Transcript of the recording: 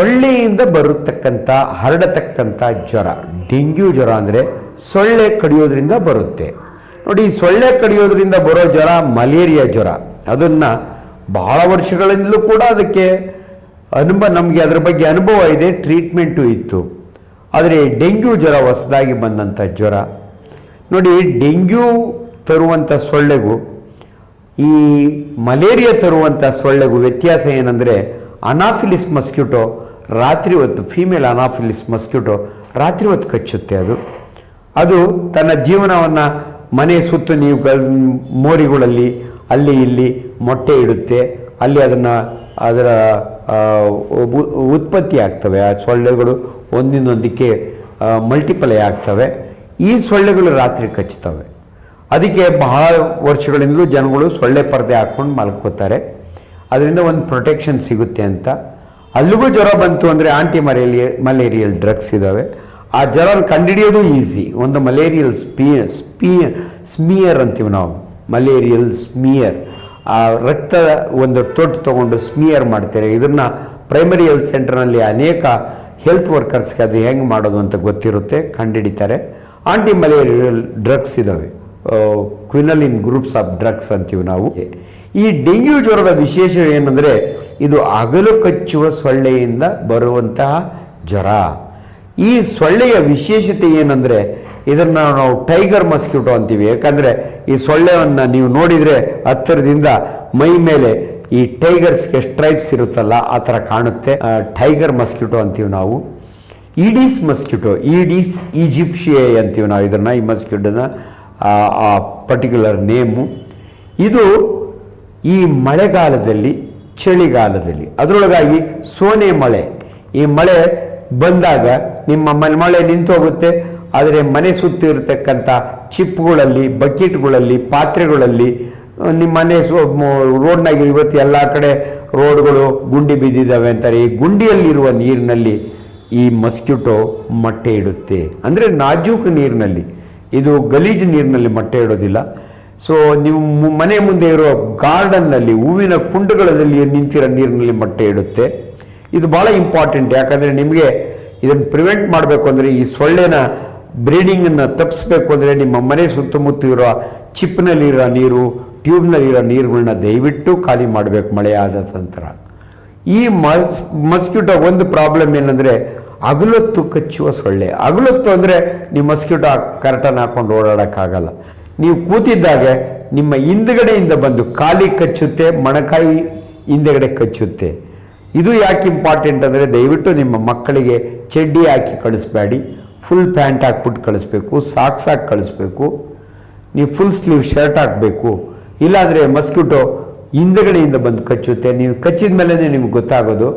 ಸೊಳ್ಳೆಯಿಂದ ಬರತಕ್ಕಂಥ, ಹರಡತಕ್ಕಂಥ ಜ್ವರ, ಡೆಂಗ್ಯೂ ಜ್ವರ ಅಂದರೆ ಸೊಳ್ಳೆ ಕಡಿಯೋದ್ರಿಂದ ಬರುತ್ತೆ. ನೋಡಿ, ಸೊಳ್ಳೆ ಕಡಿಯೋದ್ರಿಂದ ಬರೋ ಜ್ವರ ಮಲೇರಿಯಾ ಜ್ವರ. ಅದನ್ನು ಬಹಳ ವರ್ಷಗಳಿಂದಲೂ ಕೂಡ ಅದಕ್ಕೆ ಅನುಭವ ನಮಗೆ ಅದರ ಬಗ್ಗೆ ಅನುಭವ ಇದೆ, ಟ್ರೀಟ್ಮೆಂಟು ಇತ್ತು. ಆದರೆ ಡೆಂಗ್ಯೂ ಜ್ವರ ಹೊಸದಾಗಿ ಬಂದಂಥ ಜ್ವರ. ನೋಡಿ, ಡೆಂಗ್ಯೂ ತರುವಂಥ ಸೊಳ್ಳೆಗೂ, ಈ ಮಲೇರಿಯಾ ತರುವಂಥ ಸೊಳ್ಳೆಗೂ ವ್ಯತ್ಯಾಸ ಏನಂದರೆ ಅನಾಫಿಲಿಸ್ ಮಸ್ಕ್ಯೂಟೋ ರಾತ್ರಿ ಹೊತ್ತು ಫೀಮೇಲ್ ಅನಾಫಿಲಿಸ್ ಮಸ್ಕ್ಯೂಟೋ ರಾತ್ರಿ ಹೊತ್ತು ಕಚ್ಚುತ್ತೆ ಅದು. ಅದು ತನ್ನ ಜೀವನವನ್ನು ಮನೆ ಸುತ್ತು ನೀವು ಮೋರಿಗಳಲ್ಲಿ ಅಲ್ಲಿ ಇಲ್ಲಿ ಮೊಟ್ಟೆ ಇಡುತ್ತೆ. ಅಲ್ಲಿ ಅದನ್ನು ಅದರ ಉತ್ಪತ್ತಿ ಆಗ್ತವೆ. ಆ ಸೊಳ್ಳೆಗಳು ಒಂದಿನೊಂದಕ್ಕೆ ಮಲ್ಟಿಪ್ಲೈ ಆಗ್ತವೆ. ಈ ಸೊಳ್ಳೆಗಳು ರಾತ್ರಿ ಕಚ್ಚುತ್ತವೆ. ಅದಕ್ಕೆ ಬಹಳ ವರ್ಷಗಳಿಂದಲೂ ಜನಗಳು ಸೊಳ್ಳೆ ಪರದೆ ಹಾಕ್ಕೊಂಡು ಮಲ್ಕೋತಾರೆ. ಅದರಿಂದ ಒಂದು ಪ್ರೊಟೆಕ್ಷನ್ ಸಿಗುತ್ತೆ ಅಂತ. ಅಲ್ಲಿಗೂ ಜ್ವರ ಬಂತು ಅಂದರೆ ಆಂಟಿ ಮಲೇರಿಯ ಮಲೇರಿಯಲ್ ಡ್ರಗ್ಸ್ ಇದ್ದಾವೆ ಆ ಜ್ವರ ಕಂಡುಹಿಡಿಯೋದು ಈಸಿ ಒಂದು ಮಲೇರಿಯಲ್ ಸ್ಪಿಯ ಸ್ಪಿಯ ಸ್ಮಿಯರ್ ಅಂತೀವಿ ನಾವು. Malarial smear. ಆ ರಕ್ತ ಒಂದು ತೊಟ್ಟು ತೊಗೊಂಡು ಸ್ಮಿಯರ್ ಮಾಡ್ತಾರೆ. ಇದನ್ನು ಪ್ರೈಮರಿ ಹೆಲ್ತ್ ಸೆಂಟರ್ನಲ್ಲಿ ಅನೇಕ ಹೆಲ್ತ್ ವರ್ಕರ್ಸ್ಗೆ ಅದು ಹೆಂಗೆ ಮಾಡೋದು ಅಂತ ಗೊತ್ತಿರುತ್ತೆ ಕಂಡುಹಿಡಿತಾರೆ ಆಂಟಿ ಮಲೇರಿಯಲ್ ಡ್ರಗ್ಸ್ ಇದ್ದಾವೆ ಕ್ವಿನಲಿನ್ ಗ್ರೂಪ್ಸ್ ಆಫ್ ಡ್ರಗ್ಸ್ ಅಂತೀವಿ ನಾವು. ಈ ಡೆಂಗ್ಯೂ ಜ್ವರದ ವಿಶೇಷ ಏನಂದರೆ, ಇದು ಅಗಲು ಕಚ್ಚುವ ಸೊಳ್ಳೆಯಿಂದ ಬರುವಂತಹ ಜ್ವರ. ಈ ಸೊಳ್ಳೆಯ ವಿಶೇಷತೆ ಏನಂದರೆ, ಇದನ್ನು ನಾವು ಟೈಗರ್ ಮಸ್ಕ್ಯೂಟೋ ಅಂತೀವಿ. ಯಾಕಂದರೆ, ಈ ಸೊಳ್ಳೆಯನ್ನು ನೀವು ನೋಡಿದರೆ ಹತ್ತಿರದಿಂದ ಮೈ ಮೇಲೆ ಈ ಟೈಗರ್ಸ್ಗೆ ಸ್ಟ್ರೈಪ್ಸ್ ಇರುತ್ತಲ್ಲ, ಆ ಥರ ಕಾಣುತ್ತೆ. ಟೈಗರ್ ಮಸ್ಕ್ಯೂಟೋ ಅಂತೀವಿ ನಾವು. ಈಡೀಸ್ ಮಸ್ಕ್ಯೂಟೋ ಈಡೀಸ್ ಈಜಿಪ್ಷಿಯೇ ಅಂತೀವಿ ನಾವು ಇದನ್ನು, ಈ ಮಸ್ಕ್ಯೂಟೋನ ಆ ಪರ್ಟಿಕ್ಯುಲರ್ ನೇಮು ಇದು ಈ ಮಳೆಗಾಲದಲ್ಲಿ, ಚಳಿಗಾಲದಲ್ಲಿ, ಅದರೊಳಗಾಗಿ ಸೋನೆ ಮಳೆ. ಈ ಮಳೆ ಬಂದಾಗ ನಿಮ್ಮ ಮನೆ, ಮಳೆ ನಿಂತೋಗುತ್ತೆ ಆದರೆ ಮನೆ ಸುತ್ತ ಇರತಕ್ಕಂಥ ಚಿಪ್ಗಳಲ್ಲಿ, ಬಕೆಟ್ಗಳಲ್ಲಿ, ಪಾತ್ರೆಗಳಲ್ಲಿ ನಿಮ್ಮ ಮನೆ ರೋಡ್ನಾಗ ಇವತ್ತು ಎಲ್ಲ ಕಡೆ ರೋಡ್ಗಳು ಗುಂಡಿ ಬಿದ್ದಿದ್ದಾವೆ ಅಂತಾರೆ. ಈ ಗುಂಡಿಯಲ್ಲಿರುವ ನೀರಿನಲ್ಲಿ ಈ ಮಸ್ಕ್ಯೂಟೋ ಮೊಟ್ಟೆ ಇಡುತ್ತೆ. ಅಂದರೆ ನಾಜೂಕು ನೀರಿನಲ್ಲಿ. ಇದು ಗಲೀಜು ನೀರಿನಲ್ಲಿ ಮೊಟ್ಟೆ ಇಡೋದಿಲ್ಲ. ಸೊ ನೀವು ಮನೆ ಮುಂದೆ ಇರೋ ಗಾರ್ಡನ್ನಲ್ಲಿ, ಹೂವಿನ ಕುಂಡಗಳಲ್ಲಿ ನಿಂತಿರೋ ನೀರಿನಲ್ಲಿ ಮೊಟ್ಟೆ ಇಡುತ್ತೆ. ಇದು ಭಾಳ ಇಂಪಾರ್ಟೆಂಟ್, ಯಾಕಂದರೆ ನಿಮಗೆ ಇದನ್ನು ಪ್ರಿವೆಂಟ್ ಮಾಡಬೇಕು ಅಂದರೆ ಈ ಸೊಳ್ಳೆನ ಬ್ರೀಡಿಂಗನ್ನು ತಪ್ಪಿಸ್ಬೇಕು ಅಂದರೆ ನಿಮ್ಮ ಮನೆ ಸುತ್ತಮುತ್ತ ಇರೋ ಚಿಪ್ನಲ್ಲಿರೋ ನೀರು ಟ್ಯೂಬ್ನಲ್ಲಿರೋ ನೀರುಗಳನ್ನ ದಯವಿಟ್ಟು ಖಾಲಿ ಮಾಡಬೇಕು ಮಳೆ ಆದ ನಂತರ. ಈ ಮಸ್ ಮಸ್ಕ್ಯೂಟೋ ಒಂದು ಪ್ರಾಬ್ಲಮ್ ಏನಂದರೆ ಅಗಲೊತ್ತು ಕಚ್ಚುವ ಸೊಳ್ಳೆ. ಅಗಲೊತ್ತು ಅಂದರೆ ನೀವು ಮಸ್ಕ್ಯೂಟೋ ಕರ್ಟನ್ ಹಾಕೊಂಡು ಓಡಾಡೋಕ್ಕಾಗಲ್ಲ. ನೀವು ಕೂತಿದ್ದಾಗ ನಿಮ್ಮ ಹಿಂದ್ಗಡೆಯಿಂದ ಬಂದು ಕಾಲಿ ಕಚ್ಚುತ್ತೆ, ಮೊಣಕಾಯಿ ಹಿಂದೆಗಡೆ ಕಚ್ಚುತ್ತೆ. ಇದು ಯಾಕೆ ಇಂಪಾರ್ಟೆಂಟ್ ಅಂದರೆ ದಯವಿಟ್ಟು ನಿಮ್ಮ ಮಕ್ಕಳಿಗೆ ಚಡ್ಡಿ ಹಾಕಿ ಕಳಿಸ್ಬೇಡಿ. ಫುಲ್ ಪ್ಯಾಂಟ್ ಹಾಕ್ಬಿಟ್ಟು ಕಳಿಸ್ಬೇಕು ಸಾಕ್ಸ್ ಹಾಕಿ ಕಳಿಸ್ಬೇಕು. ನೀವು ಫುಲ್ ಸ್ಲೀವ್ ಶರ್ಟ್ ಹಾಕಬೇಕು. ಇಲ್ಲಾಂದರೆ ಮಸ್ಕ್ಯೂಟೋ ಹಿಂದಗಡೆಯಿಂದ ಬಂದು ಕಚ್ಚುತ್ತೆ. ನೀವು ಕಚ್ಚಿದ ಮೇಲೆ ನಿಮ್ಗೆ ಗೊತ್ತಾಗೋದು.